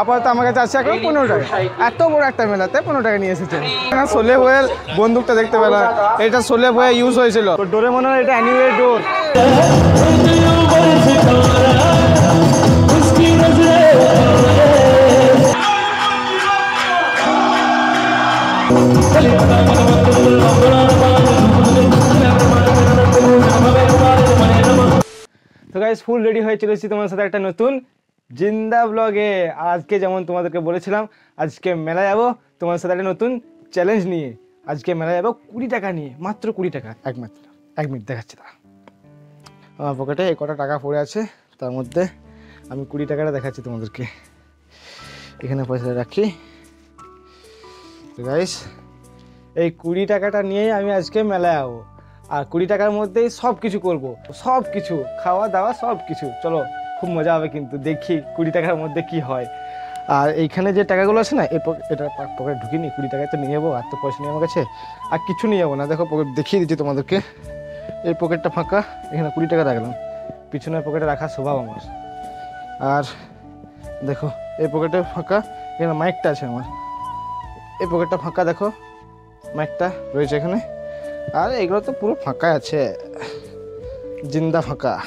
আপাতত আমার কাছে আছে এখন পনেরো টাকা। এত বড় একটা মেলাতে পনেরো টাকা নিয়ে এসেছে। সোলে বয়ের বন্দুকটা দেখতে পেলাম। এটা সোলে বয়ে ইউজ হয়েছিল। ডোরে মনে হয় এটা অ্যানিওয়ে ডোর তো গাইস ফুল রেডি হয়ে চলেছি তোমার সাথে একটা নতুন জিন্দা ব্লগে আজকে যেমন তোমাদেরকে বলেছিলাম, আজকে মেলা যাব। তোমার সাথে একটা নতুন চ্যালেঞ্জ নিয়ে। আজকে মেলা যাব কুড়ি টাকা নিয়ে, মাত্র কুড়ি টাকা একমাত্র এক মিনিট দেখাচ্ছি তা আমার পকেটে এই কটা টাকা পড়ে আছে, তার মধ্যে আমি কুড়ি টাকাটা দেখাচ্ছি তোমাদেরকে। এখানে পয়সা রাখি। গাইস এই কুড়ি টাকাটা নিয়েই আমি আজকে মেলায় যাব। আর কুড়ি টাকার মধ্যেই সব কিছু করব। সব কিছু খাওয়া দাওয়া সব কিছু চলো খুব মজা হবে কিন্তু, দেখি কুড়ি টাকার মধ্যে কি হয়। আর এইখানে যে টাকাগুলো আছে না, এই পক- এটা পকেট ঢুকিনি, কুড়ি টাকায় তো নিয়ে যাব আর তো পয়সা নিয়ে আমার কাছে। আর কিছু নিয়ে যাব না, দেখো পকেট, দেখিয়ে দিচ্ছি তোমাদেরকে। এই পকেটটা ফাঁকা, এখানে কুড়ি টাকা রাখলাম। পিছনের পকেটে রাখা স্বভাব আমার। আর দেখো, এই পকেটে ফাঁকা, এখানে মাইকটা আছে আমার। এই পকেটটা ফাঁকা দেখো, মাইকটা রয়েছে এখানে। আর এগুলো তো পুরো ফাঁকা আছে। জিন্দা ফাঁকা।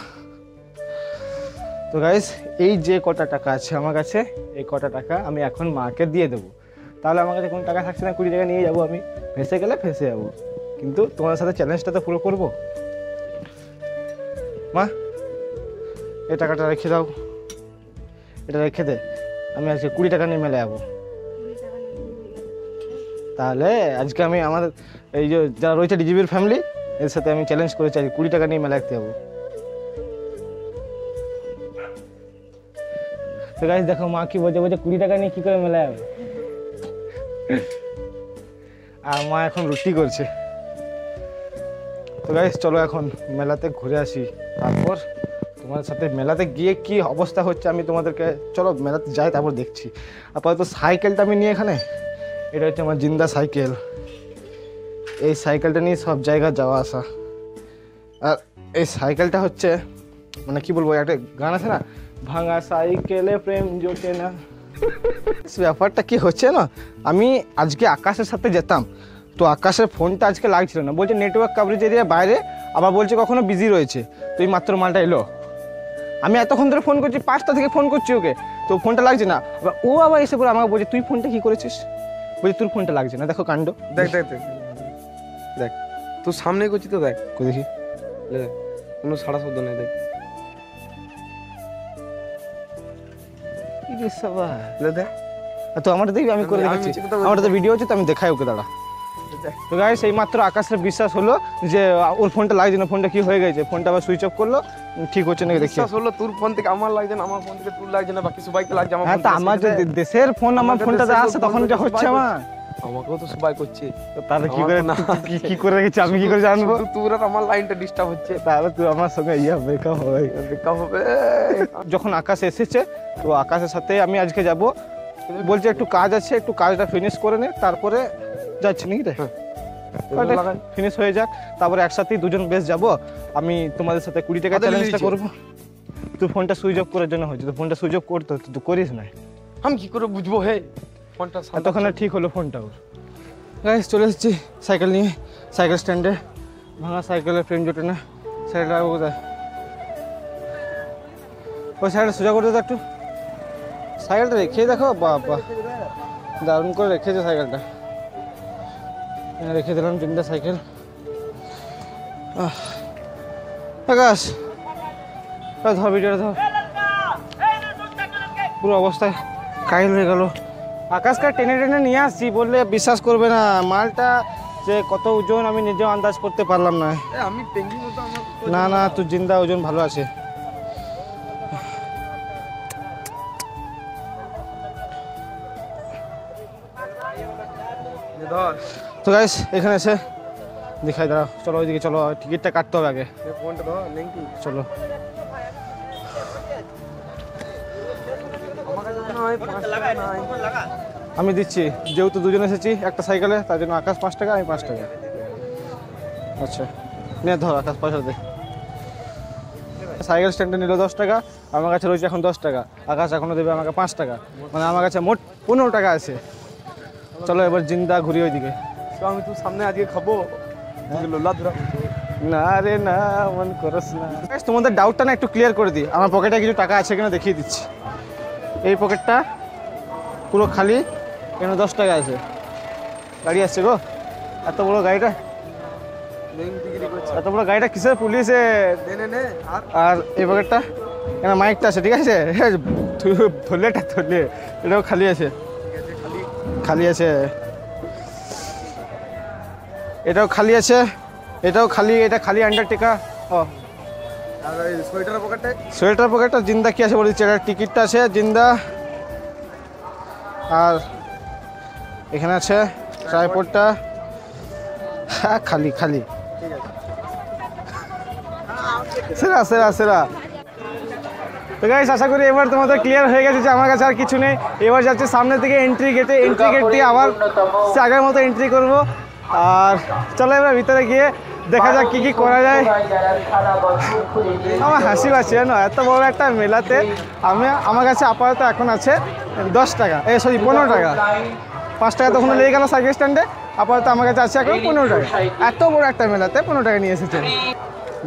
তো গাইস এই যে কটা টাকা আছে আমার কাছে, এই কটা টাকা আমি এখন মাকে দিয়ে দেবো। তাহলে আমার কাছে কোনো টাকা থাকছে না, কুড়ি টাকা নিয়ে যাব আমি। ফেসে গেলে ফেসে যাব। কিন্তু তোমার সাথে চ্যালেঞ্জটা তো পুরো করব। মা, এই টাকাটা রেখে দাও। এটা রেখে দে। আমি আজকে কুড়ি টাকা নিয়ে মেলে যাব। তাহলে আজকে আমি আমাদের এই যে, যারা রয়েছে ডিজিবির ফ্যামিলি এর সাথে আমি চ্যালেঞ্জ করে চাই কুড়ি টাকা নিয়ে মেলা রাখতে যাব। তো গাইজ দেখো, মা কি বলছে? বলছে, কুড়ি টাকা নিয়ে কি করে মেলা যাবে আর মা এখন রুটি করছে। তো গাইজ চলো এখন মেলাতে ঘুরে আসি। তারপর তোমার সাথে মেলাতে গিয়ে কি অবস্থা হচ্ছে আমি তোমাদেরকে চলো মেলাতে যাই, তারপর দেখছি। আপাতত সাইকেলটা আমি নিয়ে এখানে। এটা হচ্ছে আমার জিন্দা সাইকেল। এই সাইকেলটা নিয়ে সব জায়গা যাওয়া আসা। আর এই সাইকেলটা হচ্ছে মানে কি বলব, একটা গান আছে না? ভাঙা সাইকেলে প্রেম জোটে না। ব্যাপারটা কি হচ্ছে না? আমি আজকে আকাশের সাথে যেতাম তো আকাশের ফোনটা আজকে লাগছিল না। বলছে নেটওয়ার্ক কাভারেজ এরিয়া বাইরে আবার বলছে কখনো বিজি রয়েছে। তো এই মাত্র মালটা এলো। আমি এতক্ষণ ধরে ফোন করছি পাঁচটা থেকে ফোন করছি ওকে। তো ফোনটা লাগছে না। আবার ও আবার এসে করে আমাকে বলছে তুই ফোনটা কি করেছিস? বলছি তোর ফোনটা লাগছে না। দেখো কাণ্ড। দেখ দেখ দেখ। দেখ। তুই সামনে করছি তো দেখ। দেখি? দেখ কোনো সাড়া শব্দ নেই দেখ। ইরে সাবা লে তো আমারটা দেখবি আমি করে দেখাচ্ছি আমারটা তো ভিডিও হচ্ছে তো আমি দেখাই ওকে দাঁড়া তো গাই এই মাত্র আকাশের বিশ্বাস হলো যে ওর ফোনটা লাগছে না ফোনটা কি হয়ে গেছে? ফোনটা আবার সুইচ অফ করল ঠিক হচ্ছে না দেখছি। বিশ্বাস হলো তোর ফোন থেকে আমার লাগছে না আমার ফোন থেকে তোর লাগছে না বাকি সবাইকে লাগছে আমার হ্যাঁ আমার দেশের ফোন আমার ফোনটা ফোনটাতে আসে তখন যা হচ্ছে আমার। আমাকেও তো সবাই করছে। তো তাহলে কি করে না। কি- কি করে রেখেছি? আমি কি করে জানব? তোর আর আমার লাইনটা ডিস্টার্ব হচ্ছে। তাহলে তুই আমার সঙ্গে ইয়া ব্রেকআপ হবে। দেখা হবে। যখন আকাশ এসেছে তো আকাশের সাথে আমি আজকে যাব। বলছে একটু কাজ আছে একটু কাজটা ফিনিশ করে নে তারপরে যাচ্ছি নাকি রে? ফিনিশ হয়ে যাক। তারপরে একসাথেই দুজন বেশ যাব। আমি তোমাদের সাথে কুড়ি টাকা চ্যালেঞ্জটা। করব। তুই ফোনটা সুইচ অফ করার জন্য হয়েছে। তো ফোনটা সুইচ অফ করতে তুই করিস না। আমি কি করে বুঝব হে? ফোনটা সামনে- ঠিক হলো ফোনটা ওর। গাইস চলে এসেছি সাইকেল নিয়ে সাইকেল স্ট্যান্ডে। ভাঙা সাইকেলের ফ্রেম জোটে না। সাইকেলটা রাখব কোথায়? ওই সাইকেলটা সোজা করতে তো একটু। সাইকেলটা রেখে দেখো বাবা। দারুণ করে রেখেছে সাইকেলটা। হ্যাঁ, রেখে দিলাম তিনটা সাইকেল। আহ। আকাশ। ধর ভিডিওটা ধর। পুরো অবস্থায় কাইল হয়ে গেল। আকাশকে টেনে টেনে নিয়ে আসছি বললে বিশ্বাস করবে না মালটা যে কত ওজন আমি নিজেও আন্দাজ করতে পারলাম না। আমি না না তোর জিন্দা ওজন ভালো আছে। তো গাইস এখানে এসে দেখাই দাঁড়াও চলো ওইদিকে চলো টিকিটটা কাটতে হবে আগে। চলো। আমি দিচ্ছি যেহেতু দুজন এসেছি একটা সাইকেলে তার জন্য আকাশ পাঁচ টাকা আমি পাঁচ টাকা। আচ্ছা নে ধর আকাশ পয়সা দে। সাইকেল স্ট্যান্ডে নিল দশ টাকা আমার কাছে রয়েছে এখন দশ টাকা। আকাশ এখনও দেবে আমাকে পাঁচ টাকা। মানে আমার কাছে মোট পনেরো টাকা আছে। চলো এবার জিন্দা ঘুরি ওইদিকে। তো আমি তো সামনে আজকে খাব। ধরা। না রে না মন করস না। তোমাদের ডাউটটা না একটু ক্লিয়ার করে দিই আমার পকেটে কিছু টাকা আছে কিনা দেখিয়ে দিচ্ছি। এই পকেটটা পুরো খালি, এখানে দশ টাকা আছে। গাড়ি আসছে গো। এত বড় গাড়িটা? এত বড় গাড়িটা কিসের পুলিশে? আর এই পকেটটা? এখানে মাইকটা আছে, ঠিক আছে? ধরলেটা ধরলে, এটাও খালি আছে। খালি আছে। এটাও খালি আছে, এটাও খালি, এটা খালি আন্ডারটেকা ও। সোয়েটার পকেটটা জিন্দা কি আছে বলে দিচ্ছি? এটা টিকিটটা আছে জিন্দা। আর এখানে আছে ট্রাইপোর্টটা হ্যাঁ খালি খালি। সেরা সেরা সেরা। তো গাইস আশা করি এবার তোমাদের ক্লিয়ার হয়ে গেছে যে আমার কাছে আর কিছু নেই। এবার যাচ্ছে সামনে থেকে এন্ট্রি গেটে এন্ট্রি গেট দিয়ে আবার সে আগের মতো এন্ট্রি করব। আর চলো এবার ভিতরে গিয়ে দেখা যাক কি কি করা যায়। আমার হাসি পাচ্ছে জানো এত বড় একটা মেলাতে আমি আমার কাছে আপাতত এখন আছে দশ টাকা এ সরি পনেরো টাকা। পাঁচ টাকা তখন লেগে গেল সাইকেল স্ট্যান্ডে আপাতত আমার কাছে আছে এখন পনেরো টাকা। এত বড় একটা মেলাতে পনেরো টাকা নিয়ে এসেছে।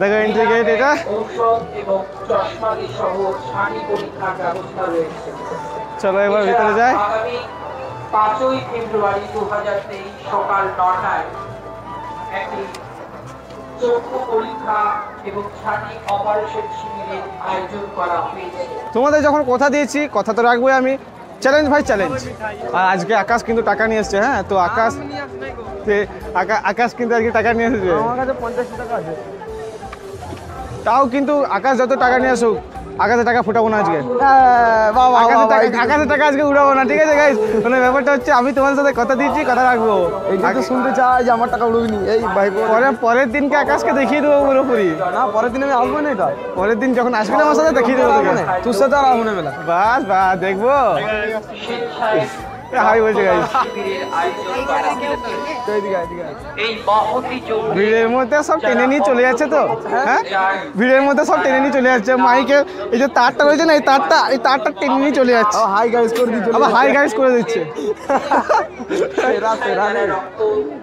দেখো এন্ট্রি গেট এটা। চলো এবার ভিতরে যাই। পাঁচই ফেব্রুয়ারি দু হাজার তেইশ সকাল নটায় একটি চক্ষু পরীক্ষা এবং ছানি অপারেশন শিবিরের আয়োজন করা হয়েছে। তোমাদের যখন কথা দিয়েছি কথা তো রাখবোই আমি। চ্যালেঞ্জ ভাই চ্যালেঞ্জ আর আজকে আকাশ কিন্তু টাকা নিয়ে এসছে হ্যাঁ? তো আকাশ আকাশ কিন্তু আজকে টাকা নিয়ে এসেছে। আমার কাছে পঞ্চাশ টাকা আছে। তাও কিন্তু আকাশ যত টাকা নিয়ে আসুক আকাশে টাকা ফুটাবো না আজকে আকাশে টাকা আকাশে টাকা আজকে উড়াবো না ঠিক আছে গাইজ মানে ব্যাপারটা হচ্ছে আমি তোমার সাথে কথা দিচ্ছি কথা রাখব তো শুনতে চাই যে আমার টাকা উড়বিনি এই ভাই পরে পরের দিনকে আকাশকে দেখিয়ে দেবো পুরোপুরি না পরের দিন আমি আসব না এটা পরের দিন যখন আসবে আমার সাথে দেখিয়ে দেবো তোর সাথে আর আসব না মেলা বাস বাস দেখব হাই বলছে চৌধুরী। ভিড়ের মধ্যে সব টেনে নিয়ে চলে যাচ্ছে তো? হ্যাঁ? ভিড়ের মধ্যে সব টেনে নিয়ে চলে যাচ্ছে। মাইকে এই যে তারটা রয়েছে না এই তারটা এই তারটা টেনে নিয়ে চলে যাচ্ছে। হাই গাইস করে দিচ্ছে। আবার হাই গাইস করে দিচ্ছে।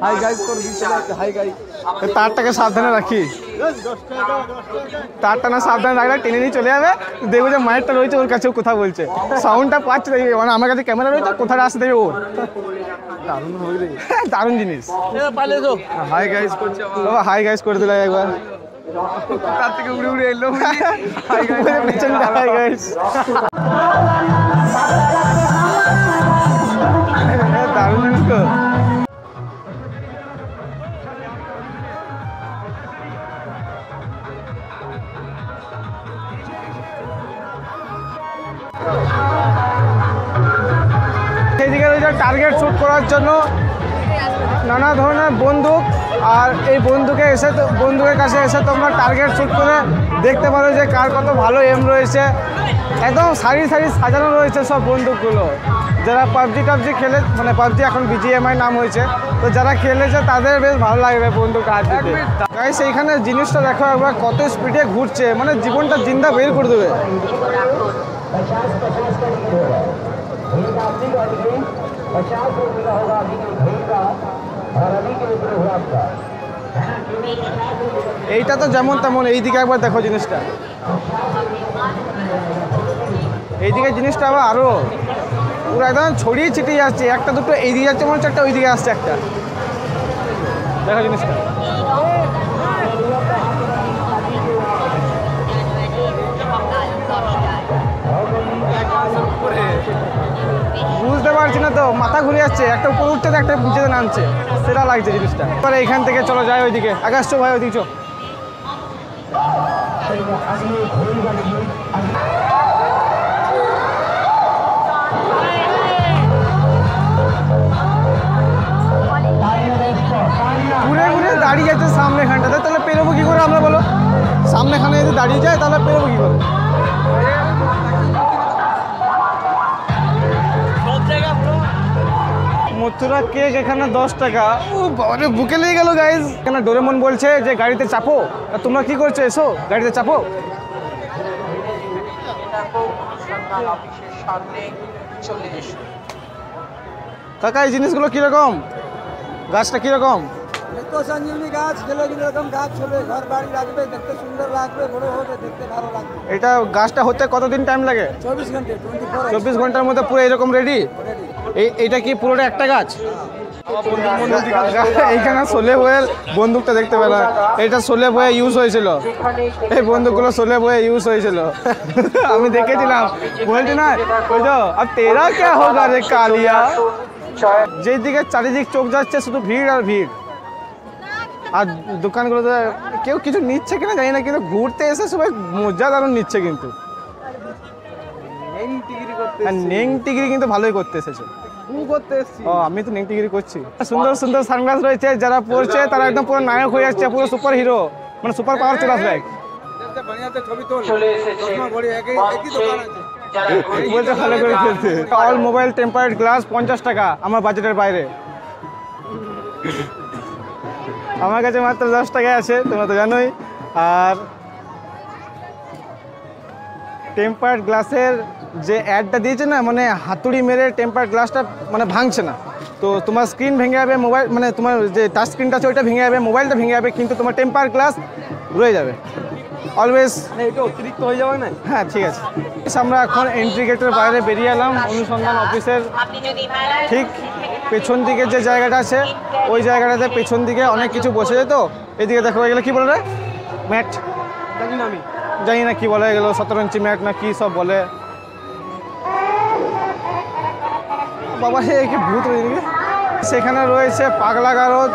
হাই গাইস করে দিচ্ছে। হাই গাইস তারটাকে সাবধানে রাখি। তারটা না সাবধানে রাখলে টেনে নিয়ে চলে যাবে। দেখব যে মায়েরটা রয়েছে ওর কাছেও কথা বলছে। সাউন্ডটা পাচ্ছে দেখবে মানে আমার কাছে ক্যামেরা রয়েছে কোথায় আসতে দেবে ওর। দারুণ হয়ে জিনিস। হাই গাইস করছে বাবা হাই গাইস করে দিলে একবার। তার থেকে উড়ে উড়ে এলো। হাই গাইস পেছনটা হাই গাইস দারুণ জিনিস তো। রয়েছে টার্গেট শ্যুট করার জন্য নানা ধরনের বন্দুক, আর এই বন্দুকে এসে তো, বন্দুকের কাছে এসে তোমরা টার্গেট শ্যুট করে দেখতে পারো যে কার কত ভালো এম রয়েছে। একদম সারি সারি সাজানো রয়েছে সব বন্দুকগুলো। যারা পাবজি টাবজি খেলে মানে পাবজি এখন বিজিএমআই নাম হয়েছে, তো যারা খেলেছে তাদের বেশ ভালো লাগবে বন্দুক হাত দিতে। গাইস এইখানে জিনিসটা দেখো একবার কত স্পিডে ঘুরছে মানে জীবনটা জিন্দা বের করে দেবে। এইটা তো যেমন তেমন, এইদিকে একবার দেখো জিনিসটা। এইদিকে জিনিসটা আবার আরও পুরো একদম ছড়িয়ে ছিটিয়ে যাচ্ছে। একটা দুটো এইদিকে যাচ্ছে, মনে হচ্ছে একটা ওইদিকে আসছে একটা। দেখো জিনিসটা। পারছি না তো, মাথা ঘুরে যাচ্ছে, একটা উপর উঠছে তো একটা নিচেতে নামছে, সেটা লাগছে জিনিসটা। এবারে এখান থেকে চলো, যাই ওইদিকে। আকাশ চো ভাই, ওইদিকে চো। ঘুরে ঘুরে দাঁড়িয়ে যাচ্ছে সামনে খানটাতে তাহলে পেরোবো কি করে আমরা বলো? সামনে খানে যদি দাঁড়িয়ে যায়, তাহলে পেরোবো কি করে? মথুরা কেক এখানে দশ টাকা। ও বাবারে বুকে লেগে গেল গাইজ এখানে ডোরেমন বলছে যে গাড়িতে চাপো। তোমরা কি করছ? এসো গাড়িতে চাপো। কাকা এই জিনিসগুলো কীরকম? গাছটা কীরকম? তো সঞ্জীবনী গাছ গেলে এরকম গাছ হবে ঘর বাড়ি রাখবে দেখতে সুন্দর লাগবে বড় হবে দেখতে ভালো লাগবে। এটা গাছটা হতে কতদিন টাইম লাগে? চব্বিশ ঘন্টে চব্বিশ ঘণ্টার মধ্যে পুরো এরকম রেডি এই এইটা কি পুরোটা একটা গাছ? এইখানে সোলে বয়ের বন্দুকটা দেখতে পেলাম। এটা সোলে বয়ে ইউজ হয়েছিল। এই বন্দুকগুলো সোলে বয়ে ইউজ হয়েছিল। আমি দেখেছিলাম। বলছি না ওই তো আর তেরা কে হোগা রে কালিয়া? যেদিকে চারিদিক চোখ যাচ্ছে শুধু ভিড় আর ভিড়। আর দোকানগুলোতে কেউ কিছু নিচ্ছে কিনা জানি না কিন্তু ঘুরতে এসে সবাই মজা দারুণ নিচ্ছে কিন্তু। আর নেং টিগরি কিন্তু ভালোই করতে এসেছে। করতে আমি তো নেং টিগরি করছি। সুন্দর সুন্দর সানগ্লাস রয়েছে যারা পড়ছে তারা একদম পুরো নায়ক হয়ে যাচ্ছে পুরো সুপার হিরো মানে সুপার পাওয়ার চলে আসবে। বানিয়াতে ছবি তোল। চলে এসেছে। চশমা ঘড়ি একই একই দোকান আছে। যারা বলতে ভালো করে খেলছে অল মোবাইল টেম্পারেড গ্লাস পঞ্চাশ টাকা আমার বাজেটের বাইরে। আমার কাছে মাত্র দশ টাকা আছে, তোমরা তো জানোই। আর টেম্পার্ড গ্লাসের যে অ্যাডটা দিয়েছে না মানে হাতুড়ি মেরে টেম্পার্ড গ্লাসটা মানে ভাঙছে না। তো তোমার স্ক্রিন ভেঙে যাবে মোবাইল মানে তোমার যে টাচ স্ক্রিনটা আছে, ওইটা ভেঙে যাবে মোবাইলটা ভেঙে যাবে, কিন্তু তোমার টেম্পার গ্লাস রয়ে যাবে। অলওয়েজ এটা অতিরিক্ত হয়ে যাবে না হ্যাঁ ঠিক আছে। আমরা এখন এন্ট্রি গেটের বাইরে বেরিয়ে এলাম। অনুসন্ধান অফিসের ঠিক পেছন দিকে যে জায়গাটা আছে ওই জায়গাটাতে পেছন দিকে অনেক কিছু বসে যেত এদিকে দেখো এগুলো কী বলে রে? ম্যাট। জানি না আমি। জানি না কী বলে এগুলো সতেরো ইঞ্চি ম্যাট না কি সব বলে। বাবা হে কি ভূত এদিকে সেখানে রয়েছে পাগলা গারদ।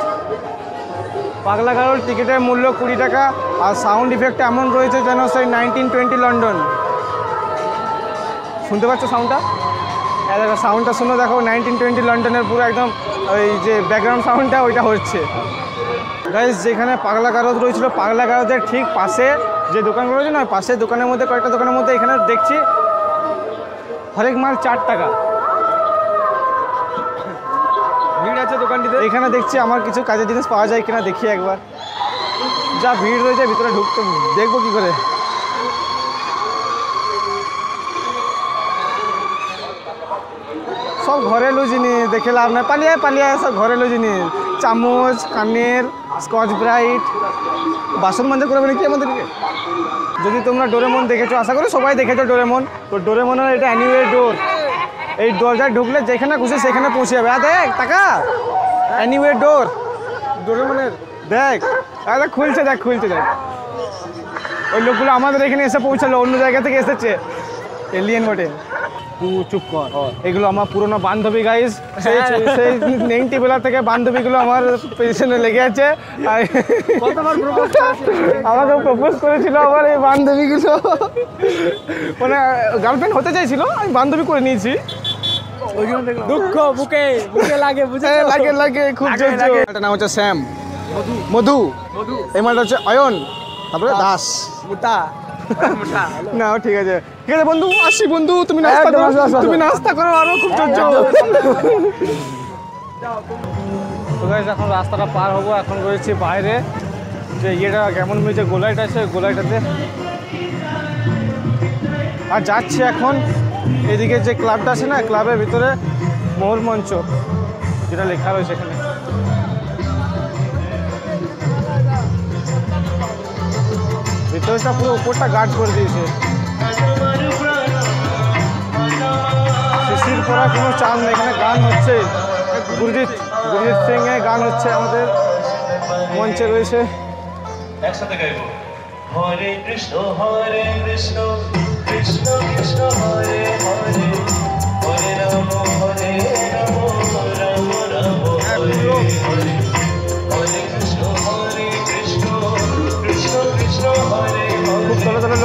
পাগলা গারদ টিকিটের মূল্য কুড়ি টাকা। আর সাউন্ড ইফেক্ট এমন রয়েছে যেন সেই নাইনটিন টোয়েন্টি লন্ডন। শুনতে পাচ্ছ সাউন্ডটা? হ্যাঁ দেখো সাউন্ডটা শুনে দেখো নাইনটিন টোয়েন্টি লন্ডনের পুরো একদম ওই যে ব্যাকগ্রাউন্ড সাউন্ডটা ওইটা হচ্ছে। গাইজ যেখানে পাগলা গারদ রয়েছিল পাগলা গারদের ঠিক পাশে যে দোকানগুলো রয়েছে না পাশের দোকানের মধ্যে কয়েকটা দোকানের মধ্যে এখানে দেখছি হরেক মাল চার টাকা। ভিড় আছে দোকানটিতে? এখানে দেখছি আমার কিছু কাজের জিনিস পাওয়া যায় কিনা দেখি একবার। যা ভিড় রয়েছে ভিতরে ঢুকতে দেখব কি করে। সব ঘরেলু জিনিস দেখে লাভ নাই। পালিয়ে পালিয়ে সব ঘরেলু জিনিস চামচ, কানের, স্কচ ব্রাইট। বাসন মাজা করে নাকি আমাদেরকে যদি তোমরা ডোরেমন দেখেছ, আশা করি সবাই দেখেছ ডোরেমন। তো ডোরেমনের এটা অ্যানিওয়ে ডোর এই দরজায় ঢুকলে যেখানে খুশি সেখানে পৌঁছে যাবে। আর দেখ, টাকা! অ্যানিওয়ে ডোর ডোরেমনের, দেখ। আরে খুলছে দেখ খুলছে দেখ। ওই লোকগুলো আমাদের এখানে এসে পৌঁছালো অন্য জায়গা থেকে এসেছে। এলিয়েন বটে। চুপ কর। এগুলো আমার পুরোনো বান্ধবী গাইস সেই সেই নেংটি বেলা থেকে বান্ধবীগুলো আমার পেছনে লেগে আছে। আর আমাকে প্রপোজ করেছিল? আমার এই বান্ধবীগুলো। মানে গার্লফ্রেন্ড হতে চাইছিল আমি বান্ধবী করে নিয়েছি। দুঃখ বুকে বুকে লাগে বুঝে হ্যাঁ, লাগে লাগে খুব জোর জোর। এটার নাম হচ্ছে শ্যাম মধু। এই মালটা হচ্ছে অয়ন তারপরে দাস। মোটা। না ঠিক আছে। ঠিক আছে বন্ধু আসি বন্ধু তুমি নাস্তা করো। তুমি নাস্তা করো আরও খুব জোর জোর তো এখন রাস্তাটা পার হব এখন রয়েছে বাইরে। যে ইয়েটা কেমন যে গোলাইটা আছে গোলাইটাতে। আর যাচ্ছে এখন এদিকে যে ক্লাবটা আছে না ক্লাবের ভিতরে মোহর মঞ্চ যেটা লেখা রয়েছে এখানে। ভিতরটা পুরো উপরটা গার্ড করে দিয়েছে। শিশির পড়া কোনো চাপ নেই এখানে গান হচ্ছে। গুরজিৎ গুরজিৎ সিং এর গান হচ্ছে আমাদের। মঞ্চে রয়েছে। একসাথে গাইব। হরে কৃষ্ণ হরে কৃষ্ণ কৃষ্ণ কৃষ্ণ হরে হরে। হরে রাম হরে রাম রাম রাম হরে। Hare Hare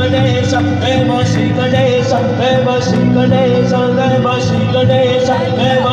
Ganesha, Deva Shri Ganesha, Deva Shri Ganesha, Deva Shri Ganesha, Deva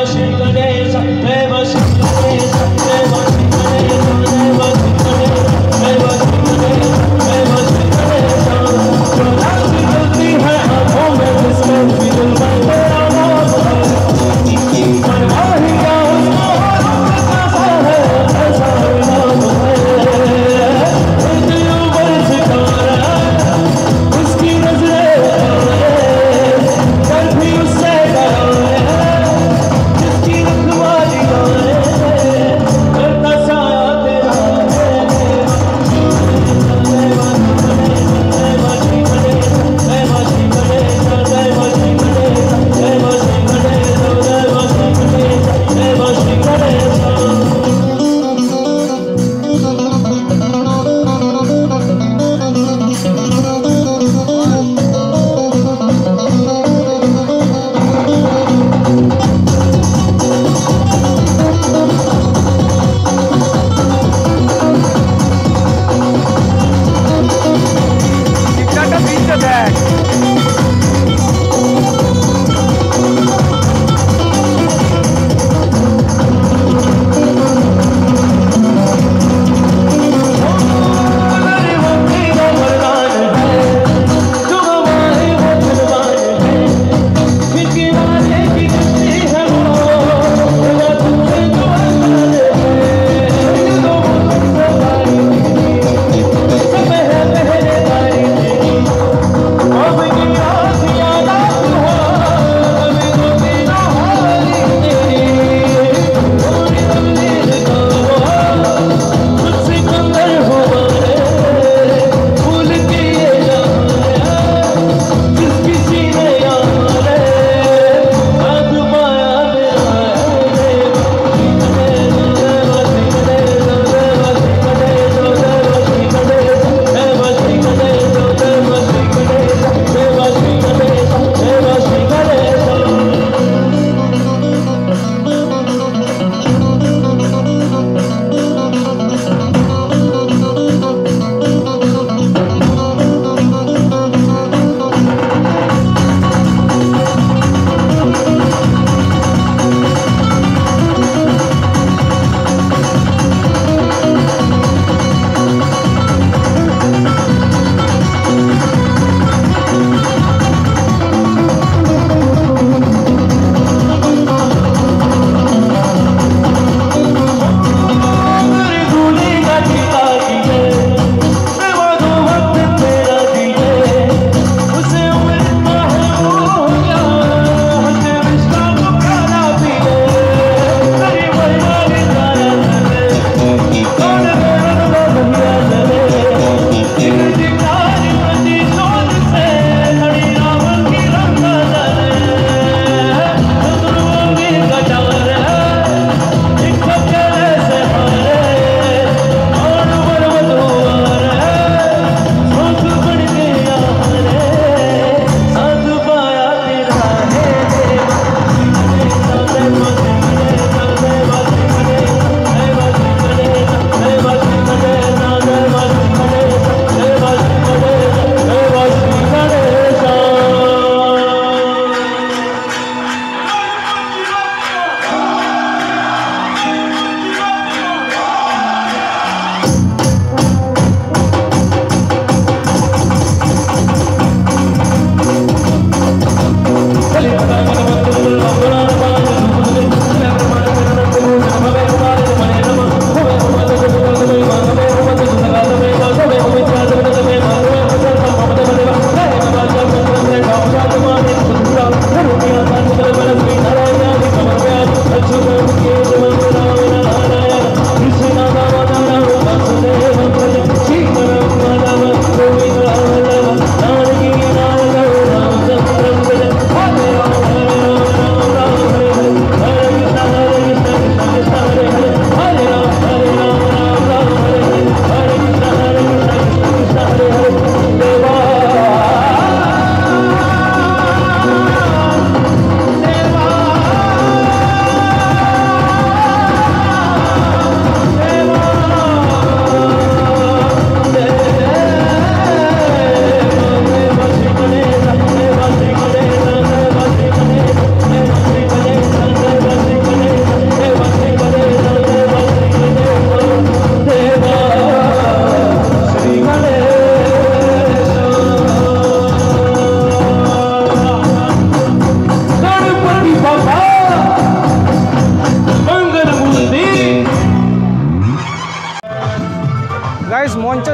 দেখ Thank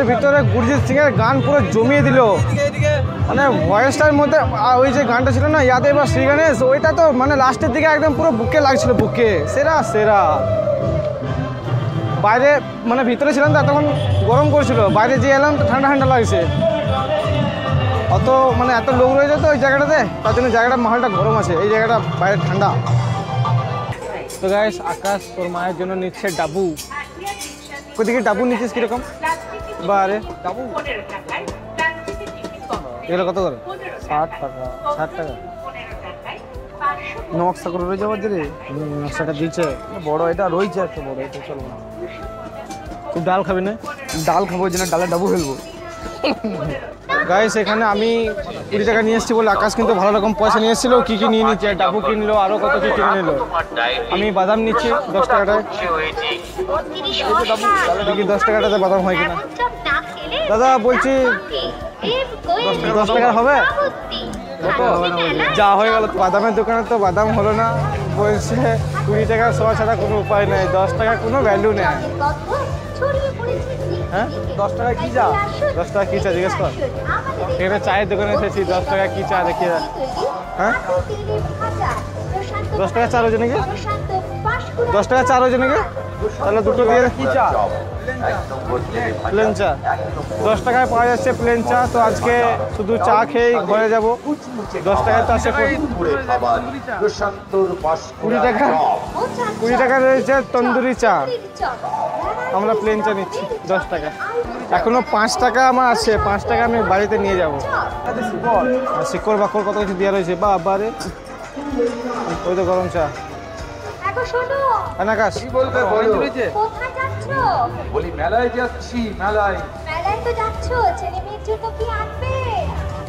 ভিতরে গুরজিৎ সিং এর গান পুরো জমিয়ে দিল। মানে ভয়েসটার মধ্যে ওই যে গানটা ছিল না ইয়াদে বা শ্রী গণেশ ওইটা তো মানে লাস্টের দিকে একদম পুরো বুকে লাগছিল বুকে। সেরা সেরা। বাইরে মানে ভিতরে ছিলাম তো তখন গরম করছিল। বাইরে যে এলাম তো ঠান্ডা ঠান্ডা লাগছে। অত মানে এত লোক রয়েছে তো ওই জায়গাটাতে তার জন্য জায়গাটা মাহলটা গরম আছে। এই জায়গাটা বাইরে ঠান্ডা। তো গাইস আকাশ তোর মায়ের জন্য নিচ্ছে ডাবু। ওদিকে ডাবু নিচ্ছিস কীরকম? বারে। এগুলো কত করে? ষাট টাকা ষাট টাকা। নকশা করে রয়েছে আমার রে? নকশাটা দিচ্ছে বড় এটা রয়েছে একটা বড় এটা চলো না। তুই ডাল খাবি না? ডাল খাব যে না ডালে ডাবু ফেলব। গাইস এখানে আমি কুড়ি টাকা নিয়ে এসেছি বলে আকাশ কিন্তু ভালো রকম পয়সা নিয়ে এসেছিল। কি কি নিয়ে নিচ্ছে, ডাবু কিনলো, আরও কত কি কিনে নিলো। আমি বাদাম নিচ্ছি দশ টাকাটায়। দেখি দশ টাকাটাতে বাদাম হয় কিনা। দাদা, বলছি দশ- টাকার হবে? যা হয়ে গেল, বাদামের দোকানে তো বাদাম হলো না। বলছে কুড়ি টাকা সোয়া ছাড়া কোনো উপায় নেই, দশ টাকা কোনো ভ্যালু নেই। হ্যাঁ? দশ টাকা কি চা? দশ টাকা কি চা, জিজ্ঞেস কর। এখানে চায়ের দোকানে এসেছি, দশ টাকা কি চা, দেখি। হ্যাঁ? দশ টাকা চা রয়েছে নাকি? দশ টাকা চা রয়েছে নাকি? তাহলে দুটো দিয়ে কি চা? প্লেন চা দশ টাকায় পাওয়া যাচ্ছে প্লেন চা তো আজকে শুধু চা খেয়েই ঘরে যাব। দশ টাকায় তো আছে কুড়ি টাকা? কুড়ি টাকা রয়েছে তন্দুরি চা। আমরা প্লেন চা নিচ্ছি দশ টাকা। এখনও পাঁচ টাকা আমার আছে। পাঁচ টাকা আমি বাড়িতে নিয়ে যাব। শিকড়। বাকড় কত কিছু দেওয়া রয়েছে? বা বারে ওই তো গরম চা। আনাকাশ। কি বলবে বলো। কোথায় যাচ্ছ? বলি মেলায় যাচ্ছি মেলায়। মেলায় তো যাচ্ছ ছেলে মেয়ের জন্য কি আনবে?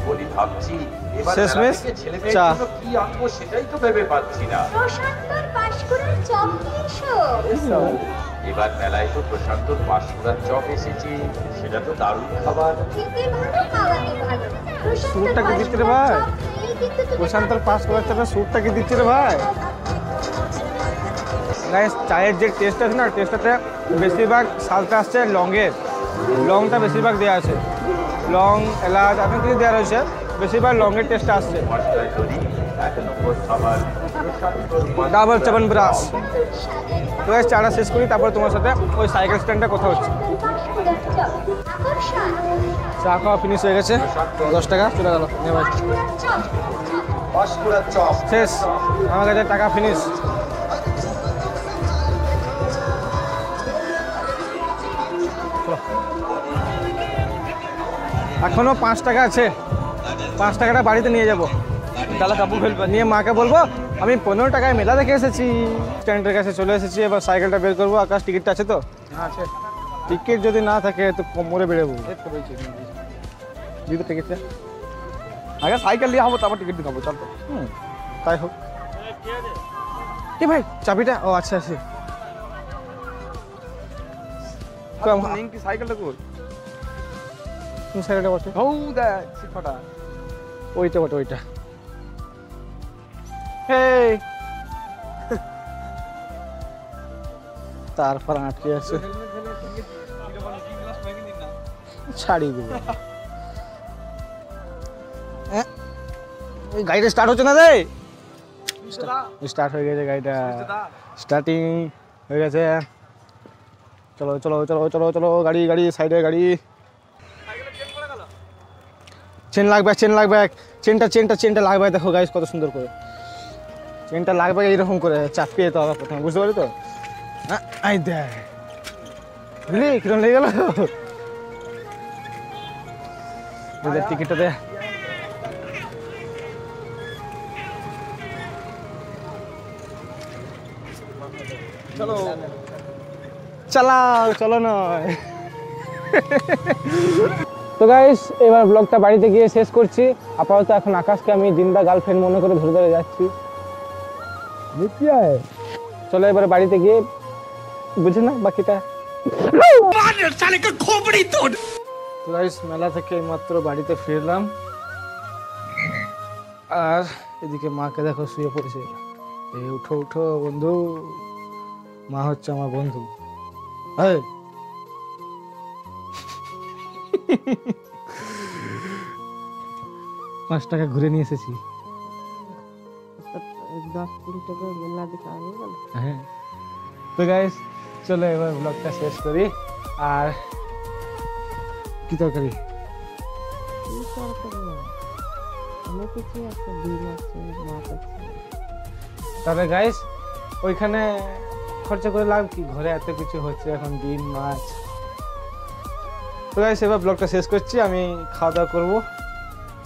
বলি ভাবছি এবার শেষমেশ ছেলে মেয়ের জন্য কি আনব সেটাই তো ভেবে পাচ্ছি না। প্রশান্তর পাশকুড়ার চপ নিয়ে এসো। এবার মেলায় তো প্রশান্তর পাঁশকুড়ার চপ এসেছে সেটা তো দারুণ খাবার। খেতে ভালো খাওয়াতে ভালো কি দিচ্ছে রে ভাই? পাঁশকুড়ার প্রশান্তর পাস করার চাপে স্যুটটা কি দিচ্ছে রে ভাই? গাইস চায়ের যে টেস্ট আছে না টেস্টটাতে বেশিরভাগ স্বাদটা আসছে লংয়ের। লংটা বেশিরভাগ দেওয়া আছে। লং এলাচ অনেক কিছু দেওয়া রয়েছে। বেশিরভাগ লংয়ের টেস্টটা আসছে। ডাবল চাপান ব্রাশ তো চাটা শেষ করি তারপর তোমার সাথে ওই সাইকেল স্ট্যান্ডটা কথা হচ্ছে। চা খাওয়া ফিনিশ হয়ে গেছে। দশ টাকা চলে গেল। শেষ। আমার কাছে টাকা ফিনিশ এখনও পাঁচ টাকা আছে। পাঁচ টাকাটা বাড়িতে নিয়ে যাব। ডালা কাপড় ফেলব নিয়ে মাকে বলব আমি পনেরো টাকায় মেলা দেখে এসেছি। স্ট্যান্ডের কাছে চলে এসেছি এবার সাইকেলটা বের করব। আকাশ টিকিটটা আছে তো? আছে। টিকিট যদি না থাকে তো কোমরে বেরোবো দিদি টিকিটটা আগে সাইকেল নিয়ে হব তারপর টিকিট দেখাবো চল তো। তাই হোক। কি ভাই চাবিটা ও আচ্ছা কি? সাইকেলটা কই কোন সাইকেলটা বসে? হৌ ওইটা বটে ওইটা। হেই! তারপর আটকে আছে। ছাড়ি দেবো। গাড়িটা স্টার্ট হচ্ছে না রে? স্টার্ট হয়ে গেছে গাড়িটা। স্টার্টিং হয়ে গেছে। চলো চলো চলো চলো চলো গাড়ি গাড়ি সাইডে গাড়ি। চেন লাগবে চেন লাগবে। চেনটা চেনটা চেনটা লাগবে। দেখো গাইস কত সুন্দর করে। চেনটা লাগবে এইরকম করে চাপিয়ে তো আবার প্রথমে বুঝতে পারি তো? আই দেখ। বুঝলি? কিরম লেগে গেল? টিকিটটা দে। চলো। চালাও চলো নয়। তো গাইস এবার ব্লগটা বাড়িতে গিয়ে শেষ করছি। আপাতত এখন আকাশকে আমি জিন্দা গার্লফ্রেন্ড মনে করে ধরে ধরে যাচ্ছি। চলো এবার বাড়িতে গিয়ে বুঝে না বাকিটা। তো গাইস মেলা থেকে মাত্র বাড়িতে ফিরলাম। আর এদিকে মাকে দেখো শুয়ে পড়েছে। এই উঠো উঠো বন্ধু। মা হচ্ছে আমার বন্ধু। হ্যাঁ পাঁচ টাকা ঘুরে নিয়ে এসেছি। হয়ে। তো গাইস চলো এবার ব্লগটা শেষ করি। আর কি তরকারি? তাহলে গাইস ওইখানে খরচা করে লাভ কি? ঘরে এত কিছু হচ্ছে এখন ডিম মাছ তো গাইস এবার ব্লগটা শেষ করছি, আমি খাওয়া দাওয়া করব।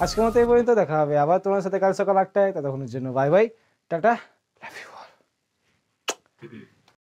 আজকের মতো এই পর্যন্ত, দেখা হবে আবার তোমার সাথে কাল সকাল আটটায়, ততক্ষণের জন্য বাই বাই টাটা লাভ ইউ অল